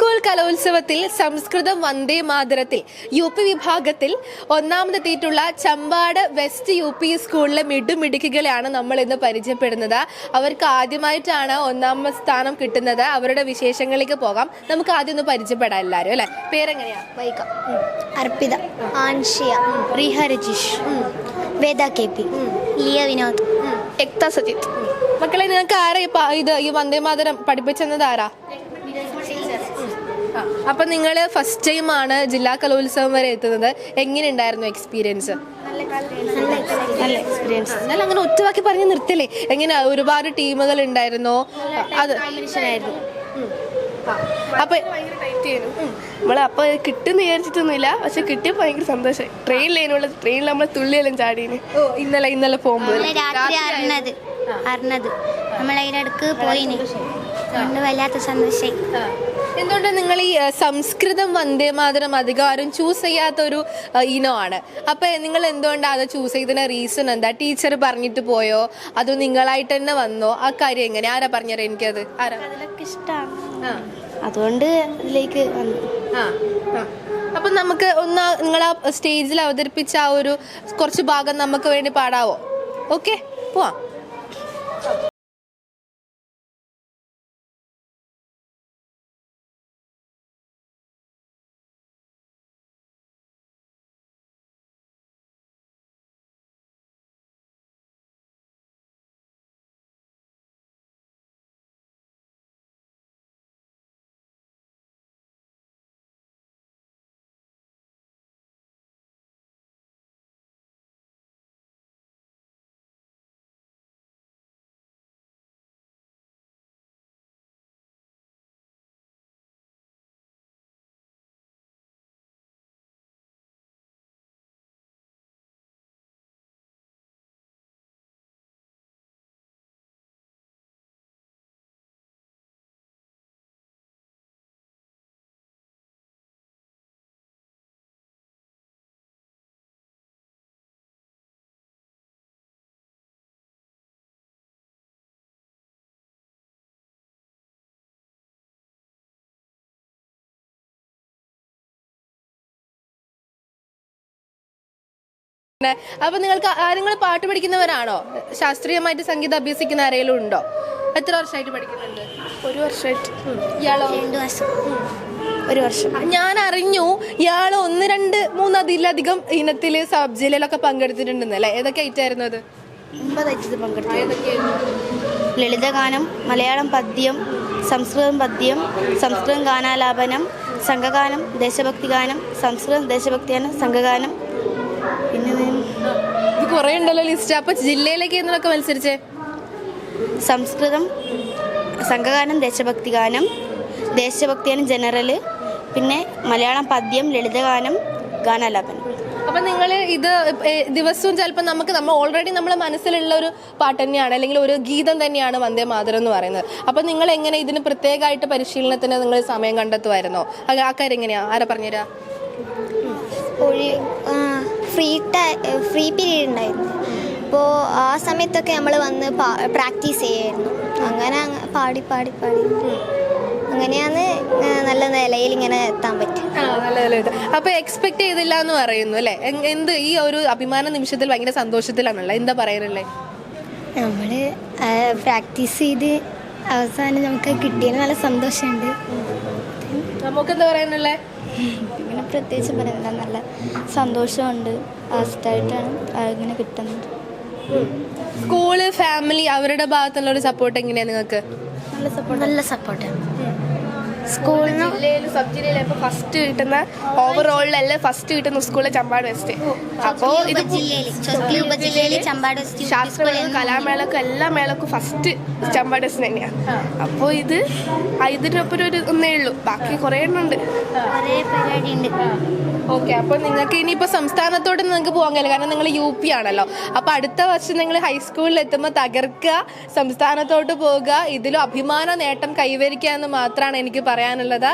School കലോത്സവത്തിൽ സംസ്കൃതം വന്ദേ മാതരത്തിൽ U P വിഭാഗത്തിൽ ഒന്നാമതെത്തിയിട്ടുള്ള ചമ്പാട് വെസ്റ്റ് യു പി സ്കൂളിലെ മിടുമിടുക്കികളെയാണ് നമ്മൾ ഇന്ന് പരിചയപ്പെടുന്നത്. അവർക്ക് ആദ്യമായിട്ടാണ് ഒന്നാമത് സ്ഥാനം കിട്ടുന്നത്. അവരുടെ വിശേഷങ്ങളിലേക്ക് പോകാം. നമുക്ക് ആദ്യം ഒന്ന് പരിചയപ്പെടാം എല്ലാവരും അല്ലേ? പേരെങ്ങനെയാ? Vaikom Arpitha. Anshiya. Riha Rajeesh. Veda K P. Liya Vinod. Ekta Sajith. മക്കളെ നിങ്ങൾക്ക് ആരാ ഇത് ഈ വന്ദേ മാതരം പഠിപ്പിച്ചെന്നത് ആരാ? അപ്പൊ നിങ്ങൾ ഫസ്റ്റ് ടൈം ആണ് ജില്ലാ കലോത്സവം വരെ എത്തുന്നത്. എങ്ങനെയുണ്ടായിരുന്നു എക്സ്പീരിയൻസ് നല്ല എക്സ്പീരിയൻസ് എന്നാലും അങ്ങനെ ഒറ്റവാക്കി പറഞ്ഞ് നിർത്തില്ലേ എങ്ങനെ ഒരുപാട് ടീമുകൾ ഉണ്ടായിരുന്നു? അത് അപ്പൊ നമ്മൾ അപ്പോൾ കിട്ടുമെന്ന് വിചാരിച്ചിട്ടൊന്നുമില്ല. പക്ഷെ കിട്ടിയ ഭയങ്കര സന്തോഷമായി ട്രെയിനിലുള്ള ട്രെയിനിൽ നമ്മൾ തുള്ളിയെല്ലാം ചാടീന്. ഇന്നലെ ഇന്നലെ പോകുമ്പോൾ അറിഞ്ഞത് നമ്മളതിനടുക്ക് പോയിന്. അതുകൊണ്ട് വല്ലാത്ത സന്തോഷമായി എന്തുകൊണ്ട് നിങ്ങൾ ഈ സംസ്കൃതം വന്ദേ മാതരം അധികം ആരും ചൂസ് ചെയ്യാത്ത ഒരു ഇനമാണ്? അപ്പൊ നിങ്ങൾ എന്തുകൊണ്ടാണ് അത് ചൂസ് ചെയ്തതിന് റീസൺ എന്താ? ടീച്ചർ പറഞ്ഞിട്ട് പോയോ? അതോ നിങ്ങളായിട്ട് തന്നെ വന്നോ? ആ കാര്യം എങ്ങനെ? ആരാ പറഞ്ഞത് എനിക്കത്? ആരാ? അതുകൊണ്ട് ഇതിലേക്ക്. അപ്പൊ നമുക്ക് ഒന്ന് നിങ്ങൾ ആ സ്റ്റേജിൽ അവതരിപ്പിച്ച ആ ഒരു കുറച്ച് ഭാഗം നമുക്ക് വേണ്ടി പാടാവോ? ഓക്കെ പോവാം. അപ്പൊ നിങ്ങൾക്ക് നിങ്ങൾ പാട്ട് പഠിക്കുന്നവരാണോ? ശാസ്ത്രീയമായിട്ട് സംഗീതം അഭ്യസിക്കുന്ന ആരെങ്കിലും ഉണ്ടോ? എത്ര വർഷമായിട്ട് പഠിക്കുന്നുണ്ട്? ഒരു വർഷമായിട്ട്. ഇയാളോ? രണ്ട് മാസം ഒരു വർഷം. ഞാൻ അറിഞ്ഞു ഇയാൾ ഒന്ന് രണ്ട് മൂന്ന് അതിലധികം ഇനത്തിൽ സബ് ജില്ലയിലൊക്കെ പങ്കെടുത്തിട്ടുണ്ടെന്നല്ലേ ഏതൊക്കെ ആയിട്ടായിരുന്നു അത്? ഒമ്പതായിട്ട് പങ്കെടുത്തു. ലളിതഗാനം മലയാളം പദ്യം സംസ്കൃതം പദ്യം സംസ്കൃതം ഗാനാലാപനം സംഘഗാനം ദേശഭക്തി ഗാനം സംസ്കൃതം ദേശഭക്തി ഗാനം സംഘഗാനം പിന്നെ ഇത് കുറേ ഉണ്ടല്ലോ ലിസ്റ്റ്. അപ്പൊ ജില്ലയിലേക്ക് എന്നൊക്കെ മത്സരിച്ചേ? സംസ്കൃതം സംഘഗാനം ദേശഭക്തി ഗാനം ദേശഭക്തി ഗാനം ജനറൽ പിന്നെ മലയാളം പദ്യം ലളിതഗാനം ഗാനാലാപനം. അപ്പൊ നിങ്ങൾ ഇത് ദിവസവും ചിലപ്പോൾ നമുക്ക് നമ്മൾ ഓൾറെഡി നമ്മളെ മനസ്സിലുള്ള ഒരു പാട്ട് തന്നെയാണ് അല്ലെങ്കിൽ ഒരു ഗീതം തന്നെയാണ് വന്ദേ മാതരം എന്ന് പറയുന്നത്. അപ്പൊ നിങ്ങൾ എങ്ങനെ ഇതിന് പ്രത്യേകമായിട്ട് പരിശീലനത്തിന് നിങ്ങൾ സമയം കണ്ടെത്തുമായിരുന്നോ? ആ കാര്യം എങ്ങനെയാ? ആരാ പറഞ്ഞുതരാ? ഫ്രീ ടൈ ഫ്രീ പീരീഡ് ഉണ്ടായിരുന്നു. അപ്പോൾ ആ സമയത്തൊക്കെ നമ്മൾ വന്ന് പ്രാക്ടീസ് ചെയ്യായിരുന്നു. അങ്ങനെ അങ്ങ് പാടി പാടി പാടി. അങ്ങനെയാണ് നല്ല നിലയിൽ ഇങ്ങനെ എത്താൻ പറ്റും. അപ്പൊ എക്സ്പെക്ട് ചെയ്തില്ല എന്ന് പറയുന്നു അല്ലെ? എന്ത് ഈ ഒരു അഭിമാന നിമിഷത്തിൽ ഭയങ്കര സന്തോഷത്തിലാണല്ലോ. എന്താ പറയാനല്ലേ നമ്മൾ പ്രാക്ടീസ് ചെയ്ത് അവസാനം നമുക്ക് കിട്ടിയതിന് നല്ല സന്തോഷമുണ്ട്. നമുക്ക് എന്താ ഇങ്ങനെ പിന്നെ പ്രത്യേകിച്ച് പറയുന്നില്ല. നല്ല സന്തോഷമുണ്ട്. ഫസ്റ്റായിട്ടാണ് ഇങ്ങനെ കിട്ടുന്നത്. സ്കൂൾ ഫാമിലി അവരുടെ ഭാഗത്തുള്ള ഒരു സപ്പോർട്ട് എങ്ങനെയാണ് നിങ്ങൾക്ക്? നല്ല സപ്പോർട്ട് നല്ല സപ്പോർട്ടാണ് സ്കൂളിൽ ജില്ലയിൽ സബ് ജില്ലയിൽ ഇപ്പോൾ ഫസ്റ്റ് കിട്ടുന്ന ഓവറോളിലല്ലേ ഫസ്റ്റ് കിട്ടുന്ന സ്കൂൾ ചമ്പാട് വെസ്റ്റ് അപ്പോൾ ഇത് സ്കൂൾ കലാമേളക്കും എല്ലാ മേളക്കും ഫസ്റ്റ് ചമ്പാട് വെസ്റ്റ് തന്നെയാണ് അപ്പോൾ ഇത് ഇതിനൊപ്പം ഒരു ഒന്നേ ഉള്ളൂ. ബാക്കി കുറേ എണ്ണം ഉണ്ട് പരിപാടി ഉണ്ട് ഓക്കെ അപ്പോൾ നിങ്ങൾക്ക് ഇനിയിപ്പോൾ സംസ്ഥാനത്തോട്ട് നിങ്ങൾക്ക് പോകാൻ കഴിയില്ല. കാരണം നിങ്ങൾ യു പി ആണല്ലോ. അപ്പോൾ അടുത്ത വർഷം നിങ്ങൾ ഹൈസ്കൂളിൽ എത്തുമ്പോൾ തകർക്കുക സംസ്ഥാനത്തോട്ട് പോവുക ഇതിലും അഭിമാന നേട്ടം കൈവരിക്കുക എന്ന് മാത്രമാണ് എനിക്ക് പറയാനുള്ളത്.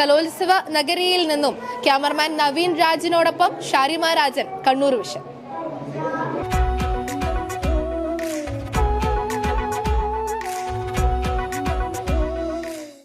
കലോത്സവ നഗരിയിൽ നിന്നും ക്യാമറമാൻ നവീൻ രാജിനോടൊപ്പം ഷാരിമ രാജൻ കണ്ണൂർ വിഷൻ.